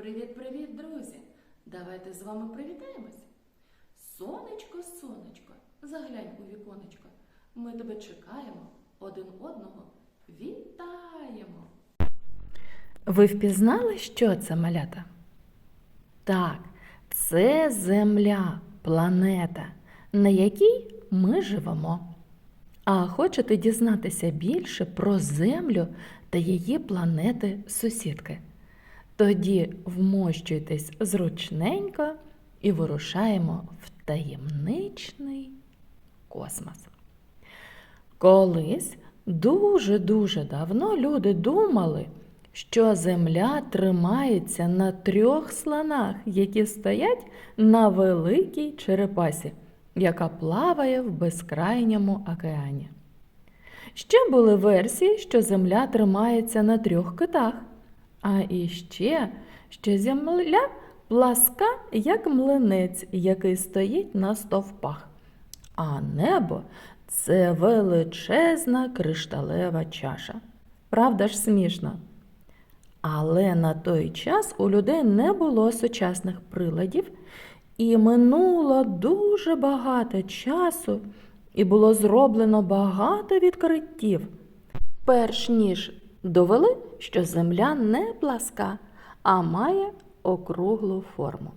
Привіт-привіт, друзі! Давайте з вами привітаємось. Сонечко, сонечко, заглянь у віконечко. Ми тебе чекаємо, один одного вітаємо. Ви впізнали, що це малята? Так, це Земля, планета, на якій ми живемо. А хочете дізнатися більше про Землю та її планети сусідки? Тоді вмощуйтесь зручненько і вирушаємо в таємничний космос. Колись дуже-дуже давно люди думали, що Земля тримається на трьох слонах, які стоять на великій черепасі, яка плаває в безкрайньому океані. Ще були версії, що Земля тримається на трьох китах, а іще, що Земля пласка, як млинець, який стоїть на стовпах. А небо це величезна кришталева чаша. Правда ж смішно? Але на той час у людей не було сучасних приладів, і минуло дуже багато часу, і було зроблено багато відкриттів. Перш ніж довели, що земля не пласка, а має округлу форму.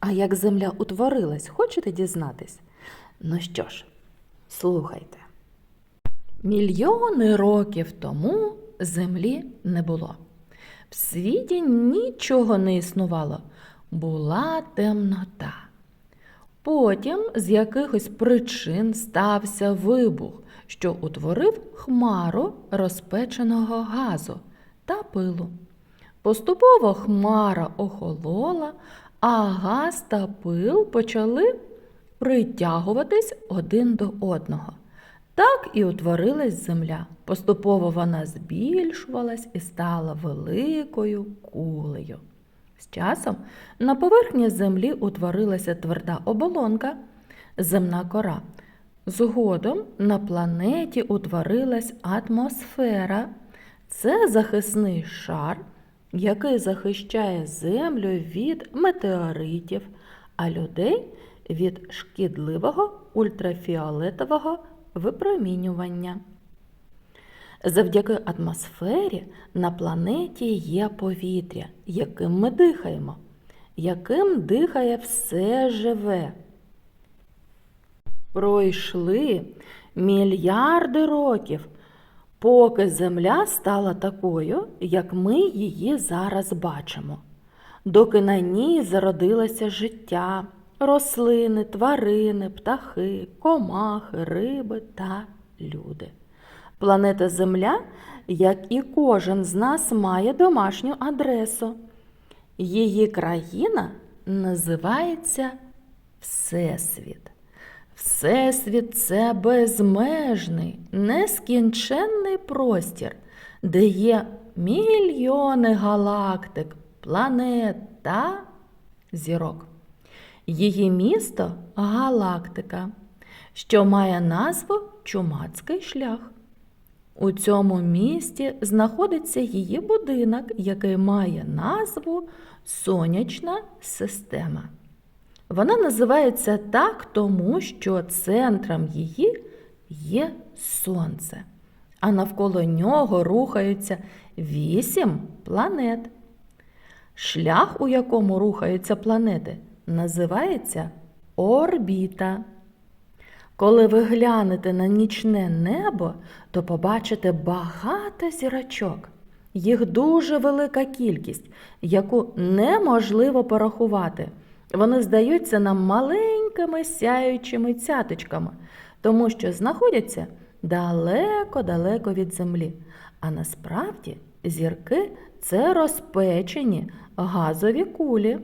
А як земля утворилась, хочете дізнатись? Ну що ж, слухайте. Мільйони років тому землі не було. В світі нічого не існувало, була темнота. Потім з якихось причин стався вибух, що утворив хмару розпеченого газу та пилу. Поступово хмара охолола, а газ та пил почали притягуватись один до одного. Так і утворилась земля. Поступово вона збільшувалась і стала великою кулею. З часом на поверхні землі утворилася тверда оболонка, земна кора. Згодом на планеті утворилась атмосфера. Це захисний шар, який захищає землю від метеоритів, а людей від шкідливого ультрафіолетового випромінювання. Завдяки атмосфері на планеті є повітря, яким ми дихаємо, яким дихає все живе. Пройшли мільярди років, поки Земля стала такою, як ми її зараз бачимо, доки на ній зародилося життя, рослини, тварини, птахи, комахи, риби та люди. Планета Земля, як і кожен з нас, має домашню адресу. Її країна називається Всесвіт. Всесвіт це безмежний, нескінченний простір, де є мільйони галактик, планет та зірок. Її місто галактика, що має назву Чумацький шлях. У цьому місті знаходиться її будинок, який має назву Сонячна система. Вона називається так, тому що центром її є Сонце, а навколо нього рухаються вісім планет. Шлях, у якому рухаються планети, називається орбіта. Коли ви глянете на нічне небо, то побачите багато зірочок. Їх дуже велика кількість, яку неможливо порахувати. Вони здаються нам маленькими сяючими цяточками, тому що знаходяться далеко-далеко від землі. А насправді зірки це розпечені газові кулі.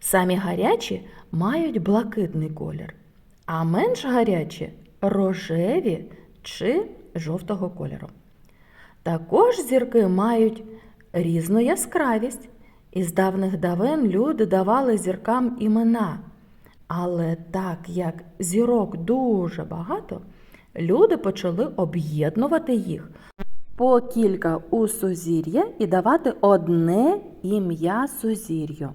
Самі гарячі мають блакитний колір, а менш гарячі рожеві чи жовтого кольору. Також зірки мають різну яскравість. Із давних давен люди давали зіркам імена. Але так як зірок дуже багато, люди почали об'єднувати їх по кілька у сузір'я і давати одне ім'я сузір'ю.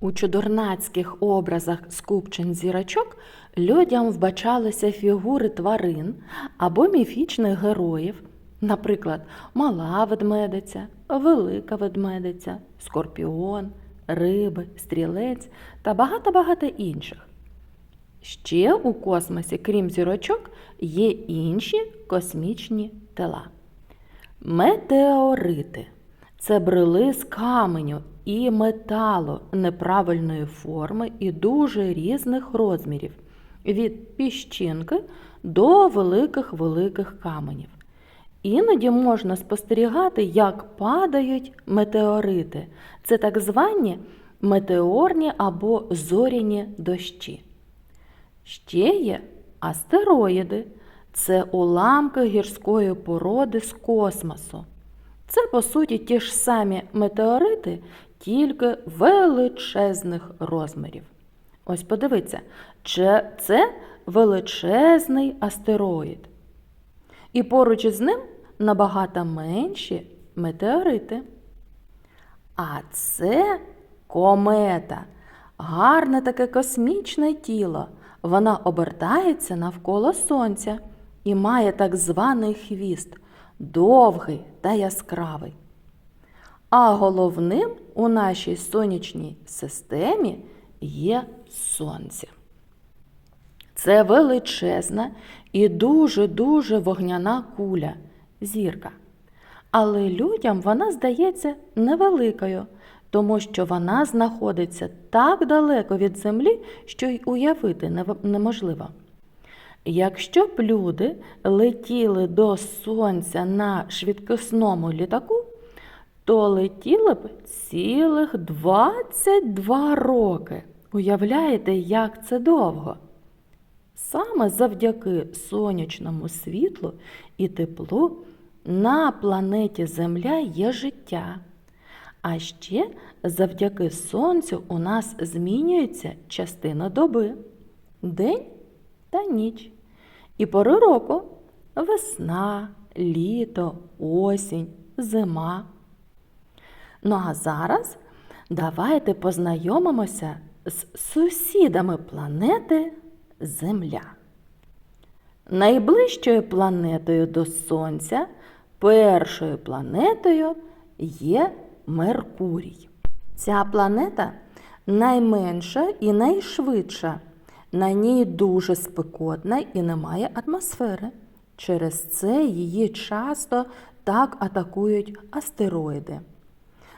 У чудернацьких образах скупчень зірочок людям вбачалися фігури тварин або міфічних героїв, наприклад, мала ведмедиця, велика ведмедиця, скорпіон, риби, стрілець та багато-багато інших. Ще у космосі, крім зірочок, є інші космічні тела. Метеорити це брили з каменю і металу неправильної форми і дуже різних розмірів від піщинки до великих великих каменів. Іноді можна спостерігати, як падають метеорити. Це так звані метеорні або зоряні дощі. Ще є астероїди. Це уламки гірської породи з космосу. Це, по суті, ті ж самі метеорити, тільки величезних розмірів. Ось подивіться, че- це величезний астероїд. І поруч із ним набагато менші метеорити. А це комета. Гарне таке космічне тіло. Вона обертається навколо сонця і має так званий хвіст довгий та яскравий. А головним у нашій сонячній системі є сонце. Це величезна і дуже-дуже вогняна куля, зірка. Але людям вона здається невеликою, тому що вона знаходиться так далеко від землі, що й уявити неможливо. Якщо б люди летіли до сонця на швидкісному літаку, то летіли б цілих 22 роки. Уявляєте, як це довго? Саме завдяки сонячному світлу і теплу на планеті Земля є життя. А ще завдяки сонцю у нас змінюється частина доби день та ніч. І пори року весна, літо, осінь, зима. Ну а зараз давайте познайомимося з сусідами планети Земля. Найближчою планетою до Сонця, першою планетою є Меркурій. Ця планета найменша і найшвидша. На ній дуже спекотна і немає атмосфери. Через це її часто так атакують астероїди,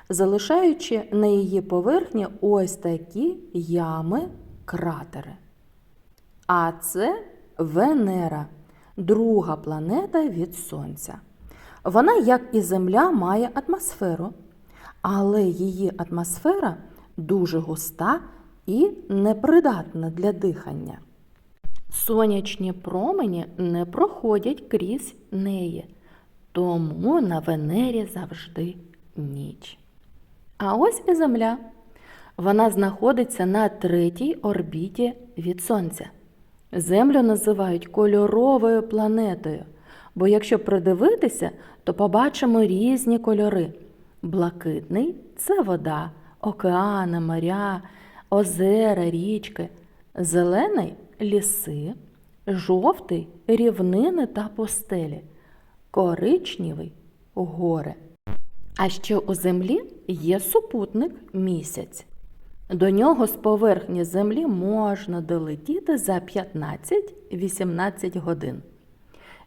залишаючи на її поверхні ось такі ями кратери. А це Венера, друга планета від Сонця. Вона, як і Земля, має атмосферу, але її атмосфера дуже густа і непридатна для дихання. Сонячні промені не проходять крізь неї, тому на Венері завжди ніч. А ось і Земля. Вона знаходиться на третій орбіті від Сонця. Землю називають кольоровою планетою, бо якщо придивитися, то побачимо різні кольори. Блакитний це вода, океани, моря, озера, річки, зелений ліси, жовтий рівнини та пустелі, коричневий гори. А ще у землі є супутник місяць. До нього з поверхні землі можна долетіти за 15-18 годин.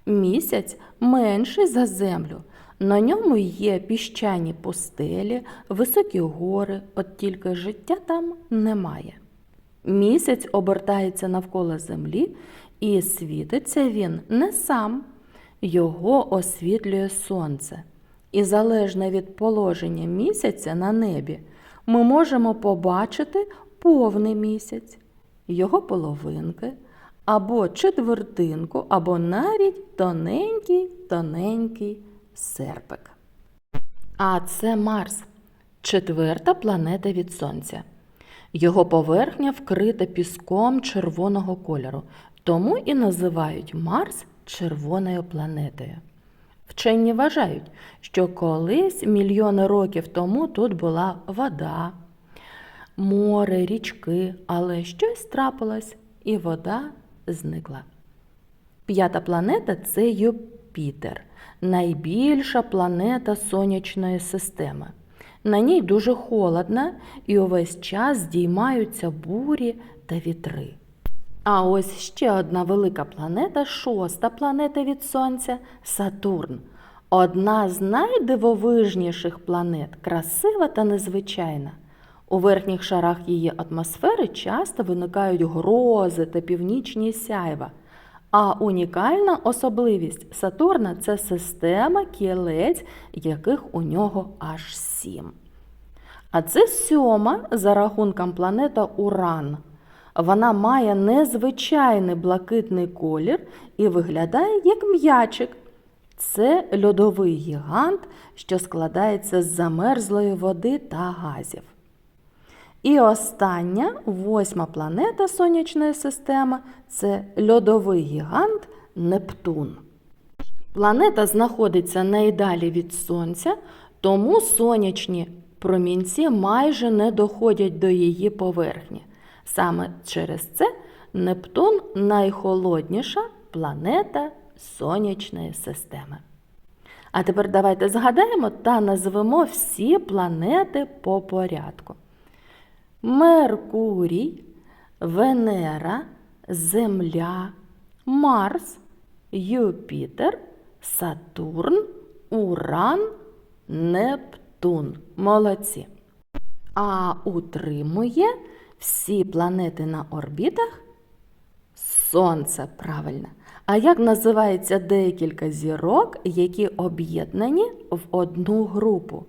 Місяць менший за землю. На ньому є піщані пустелі, високі гори, от тільки життя там немає. Місяць обертається навколо землі, і світиться він не сам. Його освітлює сонце. І залежно від положення місяця на небі, ми можемо побачити повний місяць, його половинки, або четвертинку, або навіть тоненький тоненький серпик. А це Марс, четверта планета від Сонця. Його поверхня вкрита піском червоного кольору, тому і називають Марс червоною планетою. Вчені вважають, що колись мільйони років тому тут була вода, море, річки, але щось трапилось, і вода зникла. П'ята планета це Юпітер, найбільша планета сонячної системи. На ній дуже холодно і увесь час здіймаються бурі та вітри. А ось ще одна велика планета, шоста планета від Сонця Сатурн. Одна з найдивовижніших планет, красива та незвичайна. У верхніх шарах її атмосфери часто виникають грози та північні сяйва. А унікальна особливість Сатурна це система кілець, яких у нього аж сім. А це сьома за рахунком планета Уран. Вона має незвичайний блакитний колір і виглядає як м'ячик. Це льодовий гігант, що складається з замерзлої води та газів. І остання, восьма планета Сонячної системи це льодовий гігант Нептун. Планета знаходиться найдалі від Сонця, тому сонячні промінці майже не доходять до її поверхні. Саме через це Нептун найхолодніша планета Сонячної системи. А тепер давайте згадаємо та назвемо всі планети по порядку. Меркурій, Венера, Земля, Марс, Юпітер, Сатурн, Уран, Нептун. Молодці. А утримує всі планети на орбітах Сонце правильно. А як називається декілька зірок, які об'єднані в одну групу?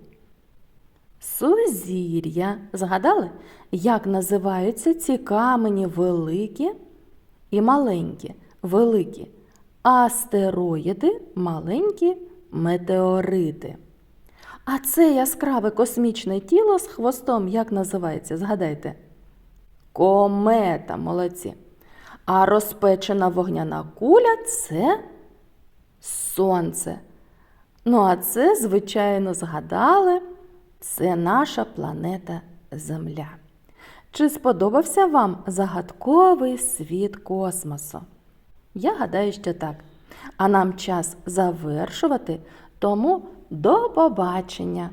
Сузір'я. Згадали, як називаються ці камені великі і маленькі? Великі астероїди, маленькі метеорити. А це яскраве космічне тіло з хвостом як називається? Згадайте? Комета, молодці. А розпечена вогняна куля це сонце. Ну, а це, звичайно, згадали, це наша планета Земля. Чи сподобався вам загадковий світ космосу? Я гадаю, що так. А нам час завершувати, тому до побачення!